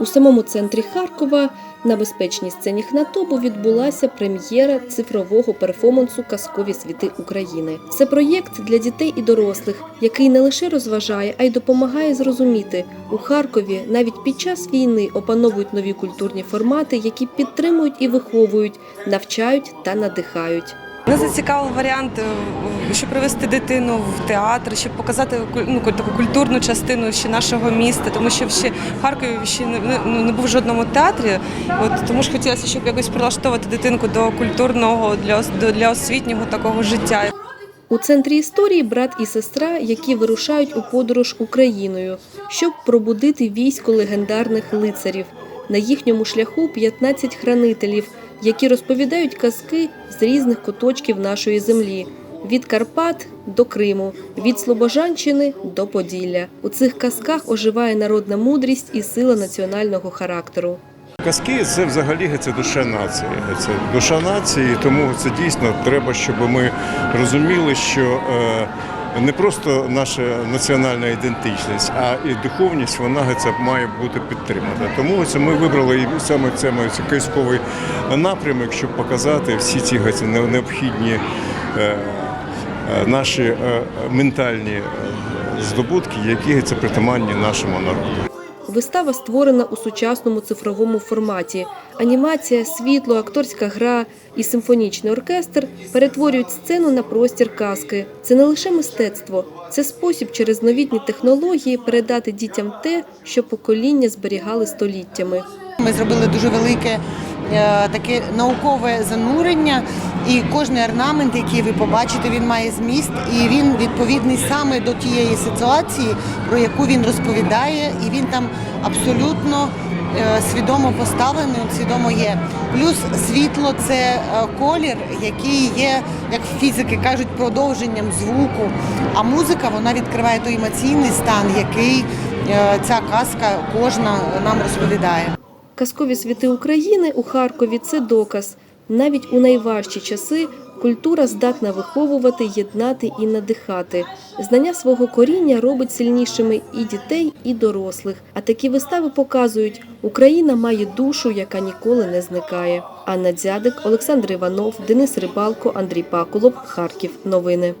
У самому центрі Харкова на безпечній сцені Хнатобу відбулася прем'єра цифрового перформансу Казкові світи України. Це проєкт для дітей і дорослих, який не лише розважає, а й допомагає зрозуміти у Харкові навіть під час війни опановують нові культурні формати, які підтримують і виховують, навчають та надихають. Мене зацікавив варіант, е, щоб привести дитину в театр, щоб показати ну, таку культурну частину ще нашого міста, тому що ще в Харкові ще не, ну, не був в жодному театрі. От тому ж хотілося, щоб якось прилаштовувати дитинку до культурного, для, для освітнього такого життя. У центрі історії брат і сестра, які вирушають у подорож Україною, щоб пробудити військо легендарних лицарів. На їхньому шляху 15 хранителів, які розповідають казки з різних куточків нашої землі. Від Карпат до Криму, від Слобожанщини до Поділля. У цих казках оживає народна мудрість і сила національного характеру. Казки це взагалі це душа нації. Це душа нації, тому це дійсно треба, щоб ми розуміли, що е, не просто наша національна ідентичність, а і духовність вона це має бути підтримана. Тому це ми вибрали і саме це це напрямок, щоб показати всі ці гаці необхідні е, е, наші е, ментальні здобутки, які це притаманні нашому народу. Вистава створена у сучасному цифровому форматі. Анімація, світло, акторська гра і симфонічний оркестр перетворюють сцену на простір казки. Це не лише мистецтво, це спосіб через новітні технології передати дітям те, що покоління зберігали століттями. Ми зробили дуже велике е, таке наукове занурення, і кожний орнамент, який ви побачите, він має зміст, і він відповідний саме до тієї ситуації, про яку він розповідає, і він там абсолютно е, свідомо поставлений, свідомо є. Плюс світло це е, колір, який є, як фізики кажуть, продовженням звуку. А музика вона відкриває той емоційний стан, який е, ця казка кожна нам розповідає. Казкові світи України у Харкові це доказ. Навіть у найважчі часи культура здатна виховувати, єднати і надихати. Знання свого коріння робить сильнішими і дітей, і дорослих. А такі вистави показують, Україна має душу, яка ніколи не зникає. Анна Дзядик, Олександр Іванов, Денис Рибалко, Андрій Пакулов, Харків. Новини.